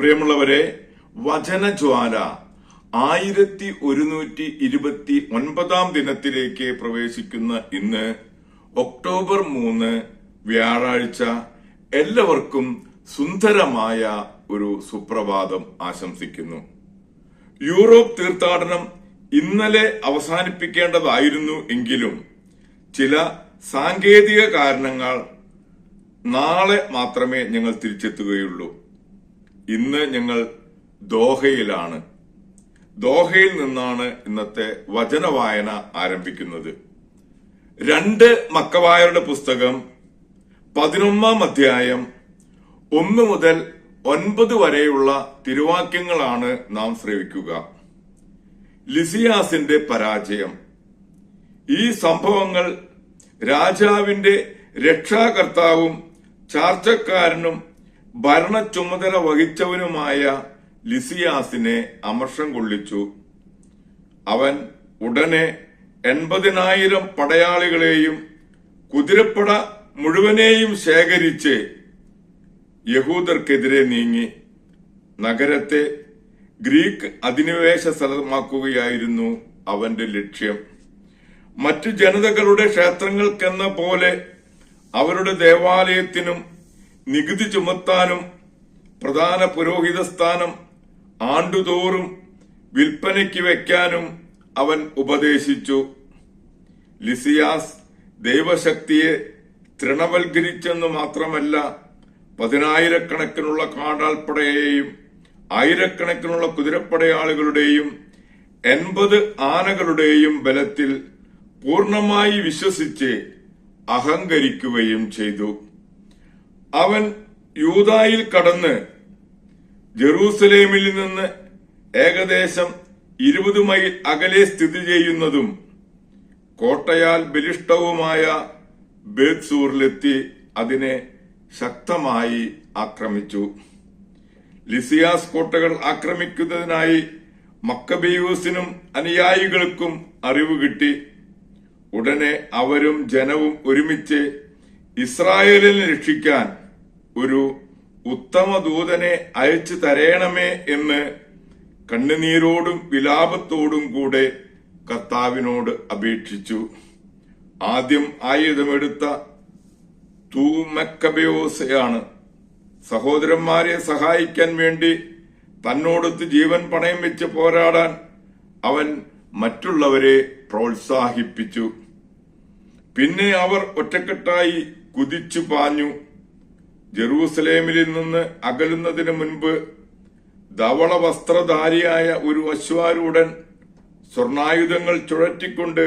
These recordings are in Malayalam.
പ്രിയമുള്ളവരെ വചനജ്വാല ആയിരത്തി ഒരുന്നൂറ്റി ഇരുപത്തി ഒൻപതാം ദിനത്തിലേക്ക് പ്രവേശിക്കുന്ന ഇന്ന് ഒക്ടോബർ മൂന്ന് വ്യാഴാഴ്ച എല്ലാവർക്കും സുന്ദരമായ ഒരു സുപ്രഭാതം ആശംസിക്കുന്നു. യൂറോപ്പ് തീർത്ഥാടനം ഇന്നലെ അവസാനിപ്പിക്കേണ്ടതായിരുന്നു എങ്കിലും ചില സാങ്കേതിക കാരണങ്ങൾ നാളെ മാത്രമേ ഞങ്ങൾ തിരിച്ചെത്തുകയുള്ളൂ. ഇന്ന് ഞങ്ങൾ ദോഹയിലാണ്. ദോഹയിൽ നിന്നാണ് ഇന്നത്തെ വചന വായന ആരംഭിക്കുന്നത്. രണ്ട് മക്കവായരുടെ പുസ്തകം പതിനൊന്നാം അധ്യായം ഒന്ന് മുതൽ ഒൻപത് വരെയുള്ള തിരുവാക്യങ്ങളാണ് നാം ശ്രവിക്കുക. ലിസിയാസിന്റെ പരാജയം. ഈ സംഭവങ്ങൾ രാജാവിന്റെ രക്ഷാകർത്താവും ചാർച്ചക്കാരനും ഭരണ ചുമതല വഹിച്ചവനുമായ ലിസിയാസിനെ അമർഷം കൊള്ളിച്ചു. അവൻ ഉടനെ എൺപതിനായിരം പടയാളികളെയും കുതിരപ്പട മുഴുവനെയും ശേഖരിച്ച് യഹൂദർക്കെതിരെ നീങ്ങി. നഗരത്തെ ഗ്രീക്ക് അധിനിവേശ സ്ഥലമാക്കുകയായിരുന്നു അവന്റെ ലക്ഷ്യം. മറ്റു ജനതകളുടെ ക്ഷേത്രങ്ങൾക്കെന്ന പോലെ അവരുടെ ദേവാലയത്തിനും നികുതി ചുമത്താനും പ്രധാന പുരോഹിത സ്ഥാനം ആണ്ടുതോറും വിൽപ്പനയ്ക്ക് വെക്കാനും അവൻ ഉപദേശിച്ചു. ലിസിയാസ് ദൈവശക്തിയെ തൃണവൽക്കരിച്ചെന്നു മാത്രമല്ല പതിനായിരക്കണക്കിനുള്ള കാടാൽപ്പടയെയും ആയിരക്കണക്കിനുള്ള കുതിരപ്പടയാളുകളുടെയും എൺപത് ആനകളുടെയും ബലത്തിൽ പൂർണമായി വിശ്വസിച്ച് അഹങ്കരിക്കുകയും ചെയ്തു. അവൻ യൂതായിൽ കടന്ന് ജെറൂസലേമിൽ നിന്ന് ഏകദേശം ഇരുപത് മൈൽ അകലെ സ്ഥിതി ചെയ്യുന്നതും കോട്ടയാൽ ബലിഷ്ടവുമായ ബേത്സൂറിലെത്തി അതിനെ ശക്തമായി ആക്രമിച്ചു. ലിസിയാസ് കോട്ടകൾ ആക്രമിക്കുന്നതിനായി മക്കബിയൂസിനും അനുയായികൾക്കും അറിവ് കിട്ടി. ഉടനെ അവരും ജനവും ഒരുമിച്ച് ഇസ്രായേലിനെ രക്ഷിക്കാൻ ഒരു ഉത്തമ ദൂതനെ അയച്ചു തരയണമേ എന്ന് കണ്ണുനീരോടും വിലാപത്തോടും കൂടെ കർത്താവിനോട് അപേക്ഷിച്ചു. ആദ്യം ആയുധമെടുത്ത തൂമക്കബയോസയാണ്. സഹോദരന്മാരെ സഹായിക്കാൻ വേണ്ടി തന്നോടൊത്ത് ജീവൻ പണയം വെച്ച് പോരാടാൻ അവൻ മറ്റുള്ളവരെ പ്രോത്സാഹിപ്പിച്ചു. പിന്നെ അവർ ഒറ്റക്കെട്ടായി കുതിച്ചു പാഞ്ഞു. ജെറൂസലേമിൽ നിന്ന് അകലുന്നതിന് മുൻപ് ധവള വസ്ത്രധാരിയായ ഒരു അശ്വാരൂഢൻ സ്വർണായുധങ്ങൾ ചുഴറ്റിക്കൊണ്ട്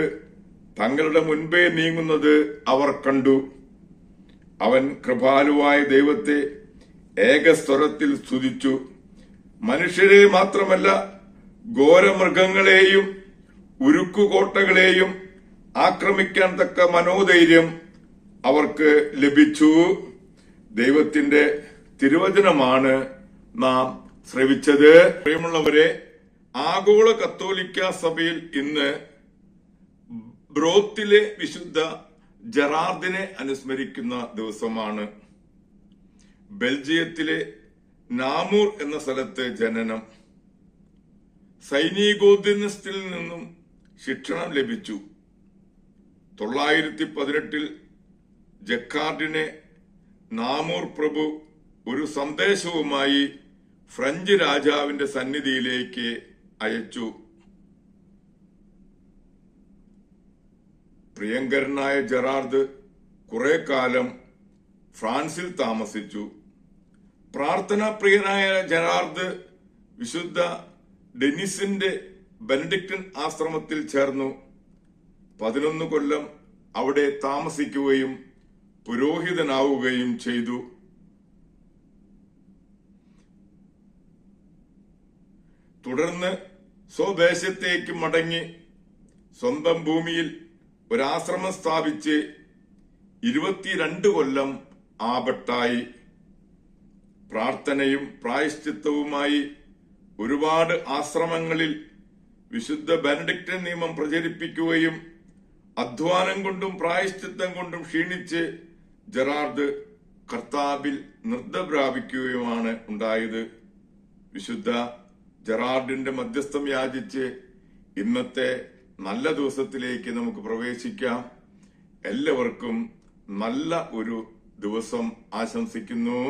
തങ്ങളുടെ മുൻപേ നീങ്ങുന്നത് അവർ കണ്ടു. അവൻ കൃപാലുവായ ദൈവത്തെ ഏകസ്വരത്തിൽ സ്തുതിച്ചു. മനുഷ്യരെ മാത്രമല്ല ഘോരമൃഗങ്ങളെയും ഉരുക്കുകോട്ടകളെയും ആക്രമിക്കാൻ തക്ക മനോധൈര്യം അവർക്ക് ലഭിച്ചു. ദൈവത്തിന്റെ തിരുവചനമാണ് നാം ശ്രവിച്ചത്. പ്രിയമുള്ളവരെ ആഗോള കത്തോലിക്ക സഭയിൽ ഇന്ന് ബ്രോത്തിലെ വിശുദ്ധ ജറാർദിനെ അനുസ്മരിക്കുന്ന ദിവസമാണ്. ബെൽജിയത്തിലെ നാമൂർ എന്ന സ്ഥലത്ത് ജനനം. സൈനികോദ്യമസ്ഥയിൽ നിന്നും ശിക്ഷണം ലഭിച്ചു. തൊള്ളായിരത്തി പതിനെട്ടിൽ ജക്കാർഡിനെ നാമൂർ പ്രഭു ഒരു സന്ദേശവുമായി ഫ്രഞ്ച് രാജാവിന്റെ സന്നിധിയിലേക്ക് അയച്ചു. പ്രിയങ്കരനായ ജെറാർഡ് കുറെ കാലം ഫ്രാൻസിൽ താമസിച്ചു. പ്രാർത്ഥനാ പ്രിയനായ ജെറാർഡ് വിശുദ്ധ ഡെനിസിന്റെ ബെനഡിക്ടൻ ആശ്രമത്തിൽ ചേർന്നു. പതിനൊന്ന് കൊല്ലം അവിടെ താമസിക്കുകയും പുരോഹിതനാവുകയും ചെയ്തു. തുടർന്ന് സ്വദേശത്തേക്ക് മടങ്ങി സ്വന്തം ഭൂമിയിൽ ഒരാശ്രമം സ്ഥാപിച്ച് ഇരുപത്തിരണ്ട് കൊല്ലം ആപട്ടായി പ്രാർത്ഥനയും പ്രായശ്ചിത്തവുമായി ഒരുപാട് ആശ്രമങ്ങളിൽ വിശുദ്ധ ബെനഡിക്റ്റൻ നിയമം പ്രചരിപ്പിക്കുകയും അധ്വാനം കൊണ്ടും പ്രായശ്ചിത്തം കൊണ്ടും ക്ഷീണിച്ച് ജെറാർഡ് കർത്താബിൽ നൃദ്ധ പ്രാപിക്കുകയുമാണ് ഉണ്ടായത്. വിശുദ്ധ ജെറാർഡിന്റെ മധ്യസ്ഥം യാചിച്ച് ഇന്നത്തെ നല്ല ദിവസത്തിലേക്ക് നമുക്ക് പ്രവേശിക്കാം. എല്ലാവർക്കും നല്ല ഒരു ദിവസം ആശംസിക്കുന്നു.